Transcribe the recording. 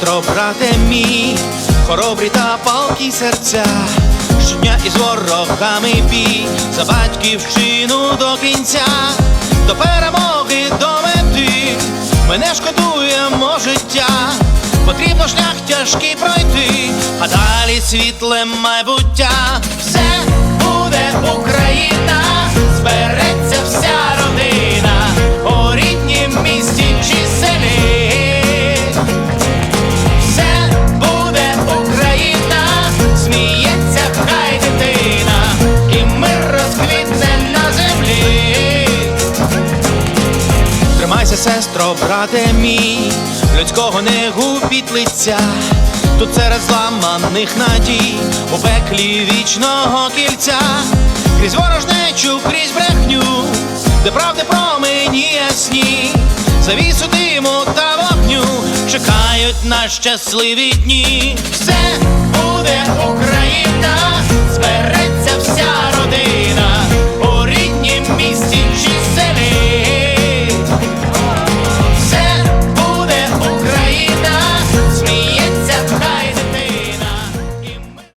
Сестро, брате мій, хоробрі та палки серця, щодня із ворогами бій, за батьківщину до кінця, до перемоги, до мети, мене шкодуємо життя, потрібно шлях тяжкий пройти, а далі світле майбуття, все буде Україна. Тримайся, сестро, брате мій, людського не губіть лиця. Тут серед зламаних надій, у пеклі вічного кільця, крізь ворожнечу, крізь брехню, де правди промені ясні, завісу диму та вогню чекають на щасливі дні. Все